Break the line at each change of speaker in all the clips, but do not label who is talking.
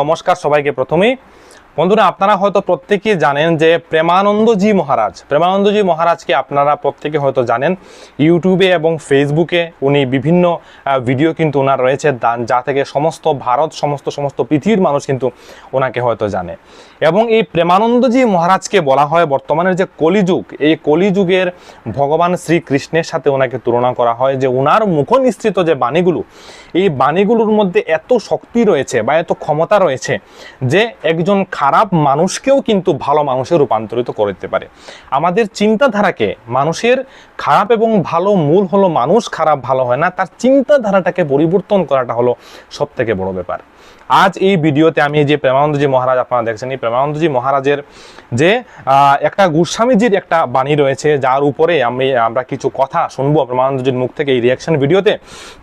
নমস্কার সবাইকে প্রথমেই। বন্ধুরা, আপনারা হয়তো প্রত্যেকেই জানেন যে প্রেমানন্দজি মহারাজ। প্রেমানন্দজি মহারাজকে আপনারা প্রত্যেকে হয়তো জানেন। ইউটিউবে এবং ফেসবুকে উনি বিভিন্ন ভিডিও কিন্তু ওনার রয়েছে যা থেকে সমস্ত ভারত, সমস্ত সমস্ত পৃথিবীর মানুষ কিন্তু ওনাকে হয়তো জানে। এবং এই প্রেমানন্দজি মহারাজকে বলা হয়, বর্তমানের যে কলিযুগ, এই কলিযুগের ভগবান শ্রীকৃষ্ণের সাথে ওনাকে তুলনা করা হয় যে ওনার মুখনিসৃত যে বাণীগুলো, এই বাণীগুলোর মধ্যে এত শক্তি রয়েছে বা এত ক্ষমতা রয়েছে যে একজন খারাপ মানুষকেও কিন্তু ভালো মানুষে রূপান্তরিত করে দিতে পারে। আমাদের চিন্তাধারাকে মানুষের খারাপ এবং ভালো মূল হলো মানুষ, খারাপ ভালো হয় না, তার চিন্তাধারাটাকে পরিবর্তন করাটা হলো সব থেকে বড় ব্যাপার। আজ এই ভিডিওতে আমি যে প্রেমানন্দজি মহারাজ আপনারা দেখছেন, এই প্রেমানন্দজি মহারাজের যে একটা গোস্বামীজির একটা বাণী রয়েছে, যার উপরে আমি, আমরা কিছু কথা শুনব প্রেমানন্দজির মুখ থেকে এই রিয়াকশন ভিডিওতে।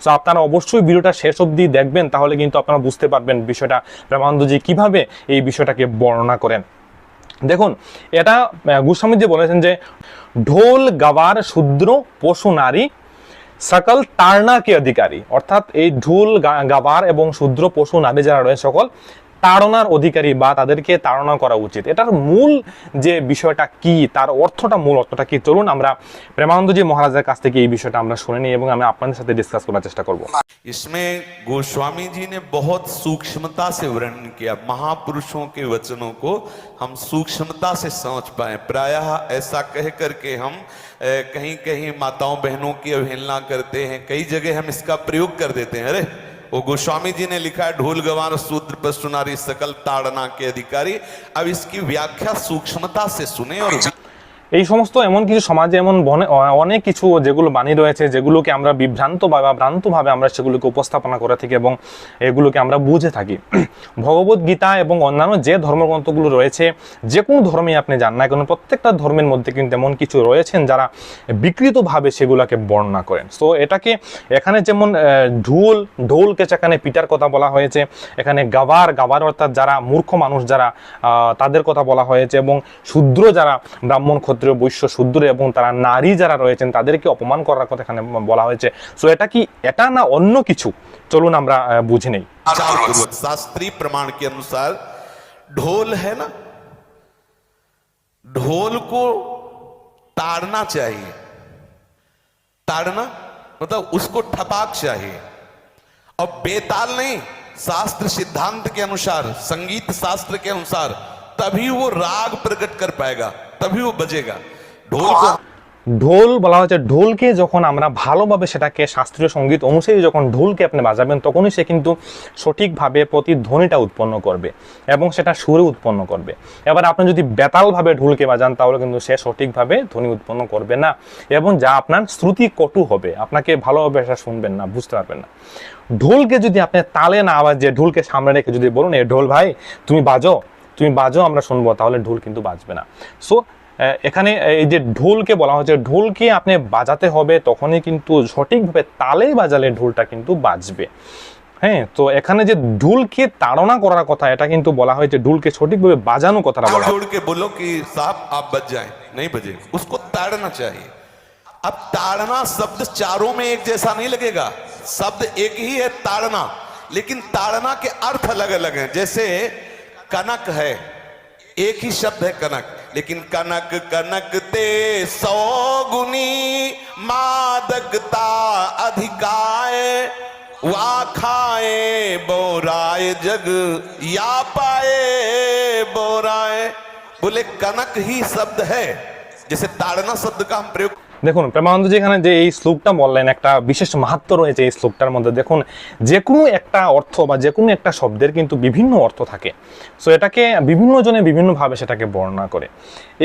সো আপনারা অবশ্যই ভিডিওটা শেষ অবধি দেখবেন, তাহলে কিন্তু আপনারা বুঝতে পারবেন বিষয়টা, প্রেমানন্দজি কীভাবে এই বিষয়টাকে বর্ণনা করেন। দেখুন, এটা গোস্বামীজি বলেছেন যে, ঢোল গাওয়ার শূদ্র পশু নারী সকল তাড়না কে অধিকারী, অর্থাৎ এই ঢুল গাবার এবং শূদ্র পশু নারী যারা রয়েছে সকল তাড়নার অধিকারী বা তাদেরকে তাড়না করা উচিত এটার মূল যে বিষয়টা কি তার অর্থটা মূল অর্থটা কি চলুন আমরা প্রেমানন্দজি মহারাজের কাছ থেকে এই বিষয়টা আমরা শুনে নিই এবং আমি আপনাদের সাথে ডিসকাস করার চেষ্টা করব
इसमें गोस्वामी जी ने बहुत सूक्ष्मता से वर्णन किया महापुरुषों के वचनों को हम सूक्ष्मता से समझ पाए प्रायः ऐसा कह करके हम अ, कहीं कहीं माताओं बहनों की अवहेलना करते हैं कई जगह हम इसका प्रयोग कर देते हैं अरे वो गोस्वामी जी ने लिखा है, ढोल गवार सूत्र पर सुनारी सकल ताड़ना के अधिकारी, अब इसकी व्याख्या सूक्ष्मता से सुने और
এই সমস্ত এমন কিছু সমাজে, এমন অনেক কিছু যেগুলো বাণী রয়েছে, যেগুলোকে আমরা বিভ্রান্ত বা ভ্রান্তভাবে আমরা সেগুলোকে উপস্থাপনা করে থাকি এবং এগুলোকে আমরা বুঝে থাকি। ভগবত গীতা এবং অন্যান্য যে ধর্মগ্রন্থগুলো রয়েছে, যে কোনো ধর্মে আপনি যান না কেন, প্রত্যেকটা ধর্মের মধ্যে কিন্তু এমন কিছু রয়েছেন যারা বিকৃতভাবে সেগুলোকে বর্ণনা করেন। সো এটাকে এখানে যেমন ঢোল, ঢোলকে সেখানে পিটার কথা বলা হয়েছে, এখানে গাবার গাবার অর্থাৎ যারা মূর্খ মানুষ যারা তাদের কথা বলা হয়েছে এবং শূদ্র যারা ব্রাহ্মণ ক্ষত্রিয় বৈশ্য শূদ্র এবং তারা নারী যারা রয়েছেন তাদেরকে অপমান করার কথা এখানে বলা হয়েছে সো এটা কি এটা না অন্য কিছু চলুন আমরা আহ, বুঝে নেই
पूर्वक शास्त्रीय प्रमाण के अनुसार ढोल है ना ढोल को ताड़ना चाहिए ताड़ना मतलब उसको ठपाक चाहिए और बेताल नहीं शास्त्र सिद्धांत के अनुसार संगीत शास्त्र के अनुसार तभी वो राग प्रकट कर पाएगा তবে ও বাজেগা ঢোল
ঢোল বলা হচ্ছে ঢোলকে যখন আমরা ভালোভাবে সেটাকে শাস্ত্রীয় সংগীত অনুসারে যখন ঢোলকে আপনি বাজাবেন তখনই সে কিন্তু সঠিকভাবে প্রতিধ্বনিটা উৎপন্ন করবে এবং সেটা সুরে উৎপন্ন করবে। এবার আপনি যদি বেতালভাবে ঢোলকে বাজান তাহলে কিন্তু সে সঠিকভাবে ধ্বনি উৎপন্ন করবে না এবং যা আপনার শ্রুতি কটু হবে আপনাকে ভালোভাবে সেটা শুনবেন না বুঝতে পারবেন না। ঢোলকে যদি আপনি তালে না আওয়াজ যে ঢোলকে সামনে রেখে যদি বলুন এ ঢোল ভাই তুমি বাজো। তুমি বাজো আমরা শুনবো তাহলে ঢোল কিন্তু বাজবে না সো এখানে এই যে ঢোলকে বলা হচ্ছে ঢোলকে আপনি বাজাতে হবে তখনই কিন্তু সঠিকভাবে তালে বাজালে ঢোলটা কিন্তু বাজবে হ্যাঁ তো এখানে যে ঢোলকে তাড়না করার কথা এটা কিন্তু বলা হয়েছে ঢোলকে সঠিকভাবে বাজানো কথাটা বলা হয়।
जोड़ के बोलो कि साहब आप बच जाए नहीं बजे उसको ताड़ना चाहिए अब ताड़ना शब्द चारों में एक जैसा नहीं लगेगा शब्द एक ही है ताड़ना लेकिन ताड़ना के अर्थ अलग अलग हैं जैसे कनक है, एक ही शब्द है कनक, लेकिन कनक कनक ते सौ गुनी मादकता अधिकाय वा खाए बोराय जग या पाए बोराय। बोले कनक ही शब्द है, जैसे ताड़ना शब्द का हम प्रयोग
দেখুন প্রেমানন্দজি এখানে যে এই শ্লোকটা বললেন, একটা বিশেষ মাহাত্ম রয়েছে এই শ্লোকটার মধ্যে। দেখুন, যে কোনো একটা অর্থ বা যে কোনো একটা শব্দের কিন্তু বিভিন্ন অর্থ থাকে। সো এটাকে বিভিন্ন জনে বিভিন্নভাবে সেটাকে বর্ণনা করে।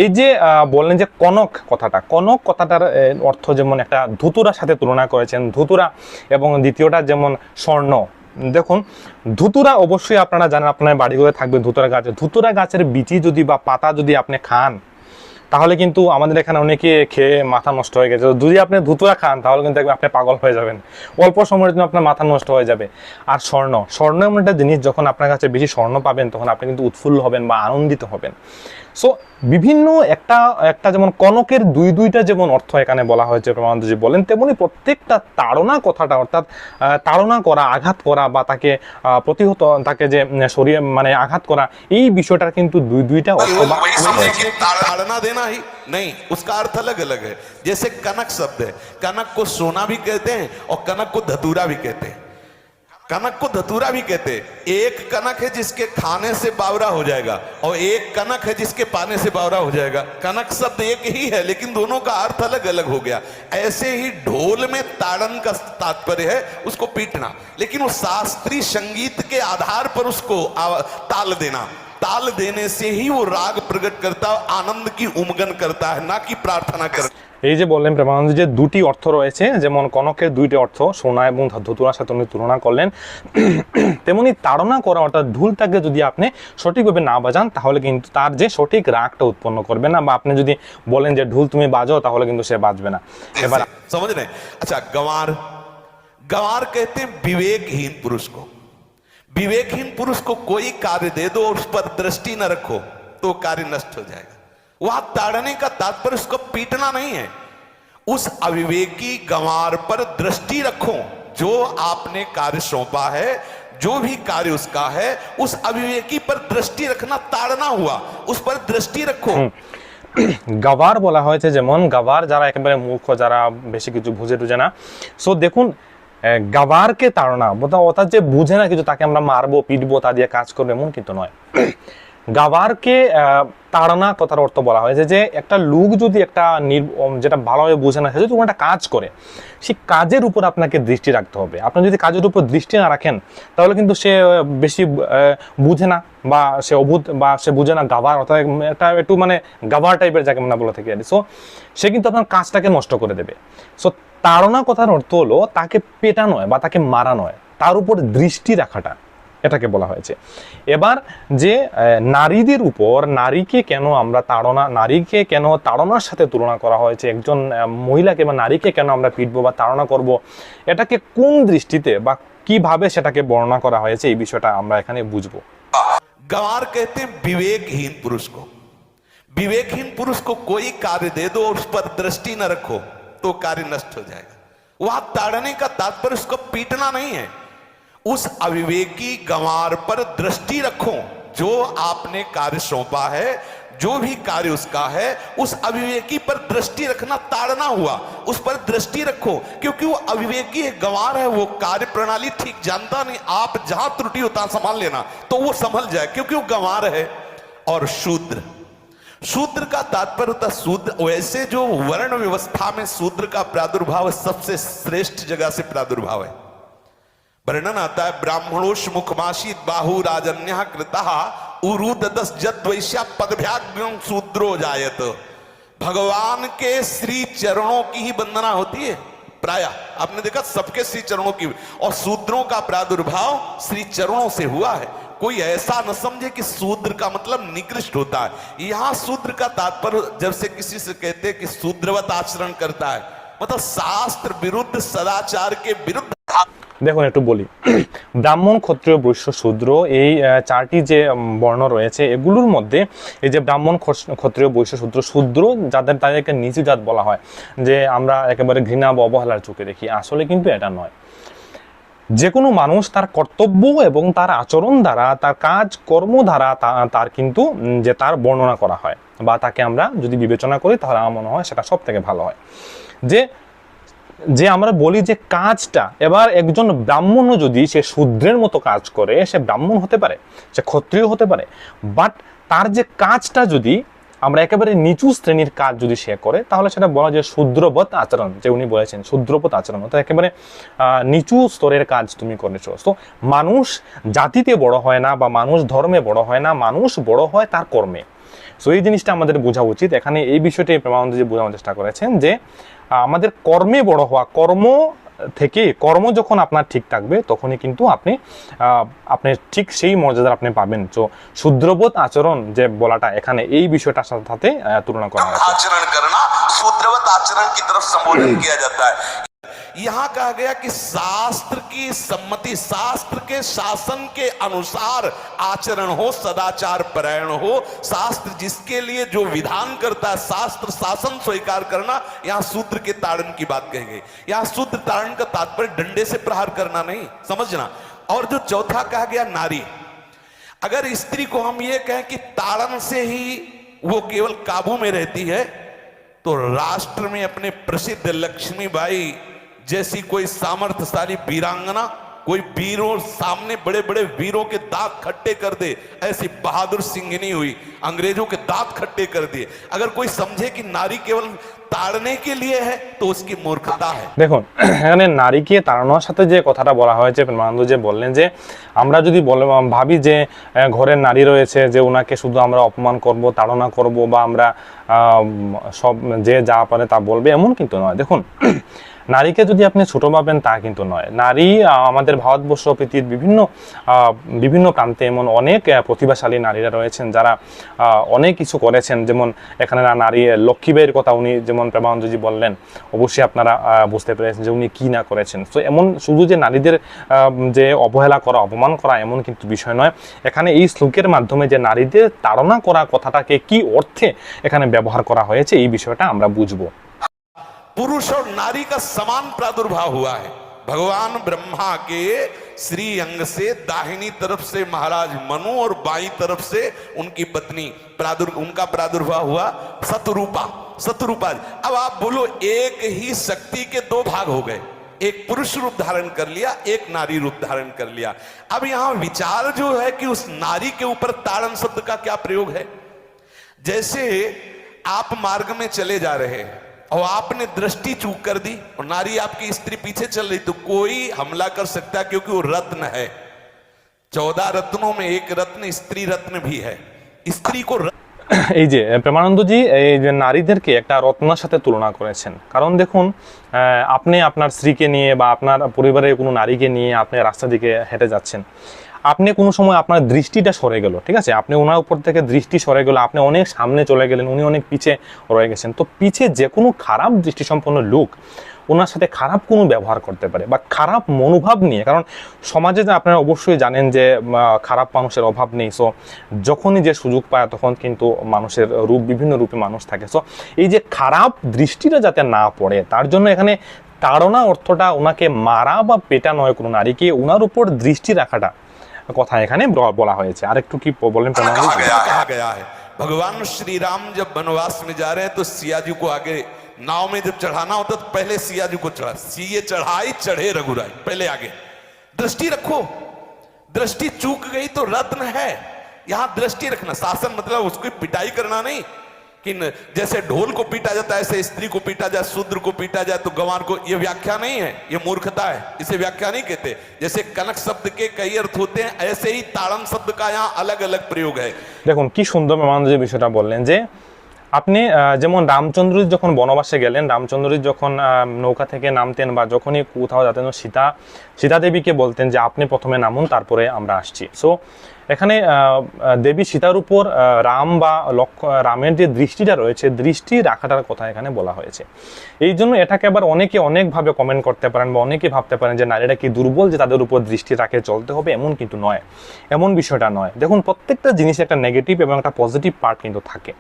এই যে বললেন যে কনক কথাটা, কনক কথাটার অর্থ যেমন একটা ধুতুরার সাথে তুলনা করেছেন, ধুতুরা এবং দ্বিতীয়টা যেমন স্বর্ণ। দেখুন, ধুতুরা অবশ্যই আপনারা জানেন, আপনার বাড়িগুলো থাকবে ধুতুরা গাছ। ধুতুরা গাছের বিচি যদি বা পাতা যদি আপনি খান তাহলে কিন্তু আমাদের এখানে অনেকে খেয়ে মাথা নষ্ট হয়ে গেছে। যদি আপনি ধুতুরা খান, তাহলে কিন্তু আপনি পাগল হয়ে যাবেন। অল্প সময়ের জন্য আপনার মাথা নষ্ট হয়ে যাবে। আর স্বর্ণ স্বর্ণ এমন একটা জিনিস, যখন আপনার কাছে বেশি স্বর্ণ পাবেন, তখন আপনি কিন্তু উৎফুল্ল হবেন বা আনন্দিত হবেন। সো বিভিন্ন একটা একটা যেমন কনকের দুই, দুইটা যেমন অর্থ এখানে বলা হয়েছে প্রমানন্দজি বলেন, তেমনি প্রত্যেকটা তাড়না কথাটা, অর্থাৎ তাড়না করা, আঘাত করা বা তাকে প্রতিহত, তাকে যে সরিয়ে মানে আঘাত করা, এই বিষয়টার কিন্তু দুই, দুইটা অর্থ বা
তাড়না देना ही नहीं, उसका अर्थ अलग अलग है। जैसे कनक शब्द है। कनक को सोना भी कहते हैं और कनक को धतूरा भी कहते हैं। कनक को धतूरा भी कहते हैं। एक कनक है जिसके खाने से बावरा हो जाएगा और एक कनक है जिसके पाने से बावरा हो जाएगा। कनक शब्द एक ही है, लेकिन दोनों का अर्थ अलग अलग हो गया। ऐसे ही ढोल में ताड़न का तात्पर्य है, उसको पीटना। लेकिन वो शास्त्रीय संगीत के आधार पर उसको ताल देना। ताल देने से ही वो राग प्रकट करता है आनंद की उमगन करता है ना कि प्रार्थना करता
এই যে বললেন প্রেমানন্দ যে দুটি অর্থ রয়েছে যেমন কনকের দুইটি অর্থ সোনা এবং ধতুরার সাথে উনি তুলনা করলেন তেমনি তাড়না করা অর্থাৎ ঢুলটাকে যদি আপনি সঠিকভাবে না বাজান তাহলে কিন্তু তার যে সঠিক রাগটা উৎপন্ন করবে না বা আপনি যদি বলেন যে ঢুল তুমি বাজাও তাহলে কিন্তু সে বাজবে না এবার
ऐसे, समझ रहे हैं? अच्छा गंवार गंवार कहते हैं विवेकहीन पुरुष को विवेकहीन पुरुष को कोई कार्य दे दो और उस पर दृष्टि न रखो तो कार्य नष्ट हो जाएगा वहां ताड़ने का तात्पर्य उसको पीटना नहीं है उस अविवेकी गंवार पर दृष्टि रखो जो आपने कार्य सौंपा है जो भी कार्य उसका है उस अविवेकी पर दृष्टि रखना ताड़ना हुआ उस पर दृष्टि रखो
গাভার বলা হয়েছে যেমন গাভার যারা একেবারে মূর্খ যারা বেশি কিছু বুঝে টুঝে না সো দেখুন আহ, গাভারকে তাড়না অর্থাৎ যে বুঝে না কিছু তাকে আমরা মারবো পিটবো তা দিয়ে কাজ করব এমন কিন্তু নয়। গাভারকে তাড়না কথার অর্থ বলা হয়েছে যে একটা লোক যদি একটা যেটা ভালোভাবে বুঝে না, সে যদি কোনো একটা কাজ করে, সেই কাজের উপর আপনাকে দৃষ্টি রাখতে হবে। আপনি যদি কাজের উপর দৃষ্টি না রাখেন, তাহলে কিন্তু সে বেশি বুঝে না বা সে অবুধ বা সে বুঝে না গাভার অর্থাৎ একটা একটু মানে গাভার টাইপের যাকে আমরা বলে থাকি সো সে কিন্তু আপনার কাজটাকে নষ্ট করে দেবে। সো তাড়না কথার অর্থ হলো তাকে পেটা নয় বা তাকে মারা নয় তার উপর দৃষ্টি রাখাটা। এটাকে বলা হয়েছে এবার যে আহ, নারীদের উপর নারীকে কেন আমরা তাড়না নারীকে কেন তাড়নার সাথে তুলনা করা হয়েছে একজন আহ, মহিলাকে বা নারীকে কেন আমরা পিটবো বা তাড়না করব এটাকে কোন দৃষ্টিতে বা কিভাবে সেটাকে বর্ণনা করা হয়েছে এই বিষয়টা আমরা এখানে বুঝবো
गंवार कहते हैं विवेकहीन पुरुष को विवेकहीन पुरुष को कोई कार्य दे दो और उस पर दृष्टि न रखो तो कार्य नष्ट हो जाएगा वहां ताड़ने का तात्पर्य उसको पीटना नहीं है उस अविवेकी गंवार पर दृष्टि रखो। जो आपने कार्य सौंपा है, जो भी कार्य उसका है, उस अविवेकी पर दृष्टि रखना ताड़ना हुआ। उस पर दृष्टि रखो, क्योंकि वो अविवेकी गंवार है, वो कार्य प्रणाली ठीक जानता नहीं। आप जहाँ त्रुटि होता संभाल लेना। तो वो संभल जाए, क्योंकि वो गंवार है। और शूद्र। शूद्र का तात्पर्य होता शूद्र। वैसे जो वर्ण व्यवस्था में शूद्र का प्रादुर्भाव सबसे श्रेष्ठ जगह से प्रादुर्भाव है। वर्णन आता है ब्राह्मणोश मुखमाशी बाहु राजन्य कृता उरुदस जद वैश्या पदभ्याग्यम शूद्रो जायत। भगवान के श्री चरणों की ही वंदना होती है। प्राय, आपने देखा सबके श्री चरणों की, और शूद्रों का प्रादुर्भाव श्री चरणों से हुआ है। कोई ऐसा न समझे कि शूद्र का मतलब निकृष्ट होता है। यहाँ शूद्र का तात्पर्य जब से किसी से कहते कि शूद्रवत आचरण करता है मतलब शास्त्र विरुद्ध सदाचार के विरुद्ध
দেখুন, একটু বলি। ব্রাহ্মণ, ক্ষত্রিয়, বৈশ্য, শূদ্র এই চারটি যে বর্ণ রয়েছে, এগুলোর মধ্যে এই যে ব্রাহ্মণ ক্ষত্রিয়, বৈশ্য, শূদ্র শূদ্র যাদের তাদেরকে নিচু জাত বলা হয়, যে আমরা একেবারে ঘৃণা বা অবহেলার চোখে দেখি, আসলে কিন্তু এটা নয়। যে কোনো মানুষ তার কর্তব্য এবং তার আচরণ দ্বারা, তার কাজ, কর্ম দ্বারা তার কিন্তু যে তার বর্ণনা করা হয় বা তাকে আমরা যদি বিবেচনা করি, তাহলে আমার মনে হয় সেটা সব থেকে ভালো হয়। যে যে আমরা বলি যে কাজটা, এবার একজন ব্রাহ্মণও যদি সে শূদ্রের মতো কাজ করে, সে ব্রাহ্মণ হতে পারে, সে ক্ষত্রিয় হতে পারে বাট তার যে কাজটা যদি আমরা একেবারে নিচু শ্রেণির কাজ যদি সে করে, তাহলে সেটা বলা যায় শূদ্রবৎ আচরণ, যে উনি বলেছেন, শূদ্রবৎ আচরণ, অর্থাৎ একেবারে নিচু স্তরের কাজ তুমি করেছ তো মানুষ জাতিতে বড় হয় না বা মানুষ ধর্মে বড় হয় না, মানুষ বড় হয় তার কর্মে। সো এই জিনিসটা আমাদের বোঝা উচিত। এখানে এই বিষয়টি প্রেমানন্দজি বোঝানোর চেষ্টা করেছেন যে আমাদের কর্মে বড় হওয়া, কর্ম থেকে কর্ম যখন আপনার ঠিক থাকবে, তখনই কিন্তু আপনি আপনি ঠিক সেই মর্যাদা আপনি পাবেন। তো শূদ্রবোধ আচরণ যে বলাটা এখানে এই বিষয়টার সাথে সাথে তুলনা করা হয়েছে।
आचरण की तरफ़ संबोधन किया जाता है। यहाँ कहा गया कि शास्त्र की सम्मति शास्त्र के शासन के अनुसार आचरण हो सदाचार परायण हो शास्त्र जिसके लिए जो विधान करता है शास्त्र शासन स्वीकार करना यहाँ सूत्र के ताड़न की बात कही गई यहाँ सूत्र ताड़न का तात्पर्य डंडे से प्रहार करना नहीं समझना। और जो चौथा कहा गया नारी। अगर स्त्री को हम ये कहें कि ताड़न से ही वो केवल काबू में रहती है तो राष्ट्र में अपने प्रसिद्ध लक्ष्मीबाई जैसी कोई सामर्थ्यशाली वीरांगना, कोई वीरों सामने बड़े बड़े वीरों के दांत खट्टे कर दे, ऐसी बहादुर सिंह नहीं हुई। अंग्रेज़ों के दांत खट्टे कर दिए। अगर कोई समझे कि नारी केवल তাড়নে কে লিয়ে হ্যায়, তো উসকি মূর্খতা হ্যায়।
দেখুন, এখানে নারীকে তাড়ানোর সাথে যে কথাটা বলা হয়েছে, প্রেমানন্দ যে বললেন যে, আমরা যদি বলে ভাবি যে ঘরের নারী রয়েছে, যে ওনাকে শুধু আমরা অপমান করব, তাড়না করব, বা আমরা সব, যে যা পারে তা বলবে, এমন কিন্তু নয়। দেখুন, নারীকে যদি আপনি ছোট ভাবেন, তা কিন্তু নয়। নারী আমাদের ভারতবর্ষ প্রীতির বিভিন্ন বিভিন্ন প্রান্তে এমন অনেক প্রতিভাশালী নারীরা রয়েছেন, যারা অনেক কিছু করেছেন। যেমন, এখানে নারী লক্ষ্মীবাইয়ের কথা উনি যেমন প্রেমানন্দজি বললেন অবশ্যই আপনারা আহ, বুঝতে পেরেছেন যে উনি কি না করেছেন তো এমন শুধু যে নারীদের আহ, যে অবহেলা করা অপমান করা এমন কিন্তু বিষয় নয় এখানে এই শ্লোকের মাধ্যমে যে নারীদের তাড়না করা কথাটাকে কি অর্থে এখানে ব্যবহার করা হয়েছে এই বিষয়টা আমরা বুঝবো
पुरुष और नारी का समान प्रादुर्भाव हुआ है भगवान ब्रह्मा के श्री अंग से दाहिनी तरफ से महाराज मनु और बाई तरफ से उनकी पत्नी प्रादुर उनका प्रादुर्भाव हुआ सतरूपा सतरूपा अब आप बोलो, एक ही शक्ति के दो भाग हो गए। एक पुरुष रूप धारण कर लिया, एक नारी रूप धारण कर लिया। अब यहाँ विचार जो है कि उस नारी के ऊपर ताड़न शब्द का क्या प्रयोग है? जैसे आप मार्ग में चले जा रहे हैं और आपने दृष्टि चूक कर दी और नारी आपकी स्त्री पीछे चल रही तो कोई हमला कर सकता क्योंकि वो रत्न है। चौदह रत्नों में एक रत्न, स्त्री रत्न भी है। स्त्री को रत्न
এই যে প্রেমানন্দজি, এই যে নারীদেরকে একটা রত্নার সাথে তুলনা করেছেন। কারণ দেখুন আপনি আপনার স্ত্রীকে নিয়ে বা আপনার পরিবারের কোনো নারীকে নিয়ে আপনি রাস্তা দিকে হেঁটে যাচ্ছেন। আপনি কোনো সময় আপনার দৃষ্টিটা সরে গেল, ঠিক আছে? আপনি ওনার উপর থেকে দৃষ্টি সরে গেল, আপনি অনেক সামনে চলে গেলেন, উনি অনেক পিছে রয়ে গেছেন। তো পিছে যে কোনো খারাপ দৃষ্টিসম্পন্ন লোক ওনার সাথে খারাপ কোনো ব্যবহার করতে পারে বা খারাপ মনোভাব নিয়ে কারণ সমাজে যে আপনারা অবশ্যই জানেন যে আহ, খারাপ মানুষের অভাব নেই সো যখনই যে সুযোগ পায় তখন কিন্তু মানুষের রূপ বিভিন্ন রূপে মানুষ থাকে সো এই যে খারাপ দৃষ্টিটা যাতে না পড়ে তার জন্য এখানে তাড়না অর্থটা ওনাকে মারা বা পেটা নয় কোনো নারীকে ওনার উপর দৃষ্টি রাখাটা কথা এখানে ব- বলা হয়েছে আর একটু কি বলেন
कहा
প্রমাণ
गया कहा गया है भगवान श्री राम जब वनवास में जा रहे हैं तो सिया जी को आगे नाव में जब चढ़ाना होता तो पहले सिया जी को चढ़ा सीए चढ़ाई चढ़े रघुराई पहले आगे दृष्टि रखो दृष्टि चूक गई तो रत्न है यहां दृष्टि रखना शासन मतलब उसकी पिटाई करना नहीं कि न- जैसे ढोल को पीटा जाता है ऐसे स्त्री को पीटा जाए शूद्र को पीटा जाए तो गंवार को ये व्याख्या नहीं है ये मूर्खता है इसे व्याख्या नहीं कहते जैसे कनक शब्द के कई अर्थ होते हैं ऐसे ही ताड़न शब्द का यहाँ अलग अलग प्रयोग है
দেখুন কি সুন্দর প্রেমানন্দ যে বিষয়টা বললেন যে আপনি যেমন রামচন্দ্র যখন বনবাসে গেলেন, রামচন্দ্র যখন নৌকা থেকে নামতেন বা যখনই কোথাও যেতেন, সীতা সীতা দেবীকে বলতেন যে, আপনি প্রথমে নামুন, তারপরে আমরা আসছি। সো এখানে দেবী সীতার উপর রাম বা লক্ষ্য রামের যে দৃষ্টিটা রয়েছে, দৃষ্টি রাখাটার কথা এখানে বলা হয়েছে। এই জন্য এটাকে আবার অনেকে অনেকভাবে কমেন্ট করতে পারেন বা অনেকে ভাবতে পারেন যে, নারীরা কি দুর্বল যে তাদের উপর দৃষ্টি রাখে, চলতে হবে? এমন কিন্তু নয়। এমন বিষয়টা নয়। দেখুন, প্রত্যেকটা জিনিস একটা নেগেটিভ এবং একটা পজিটিভ পার্ট কিন্তু থাকে।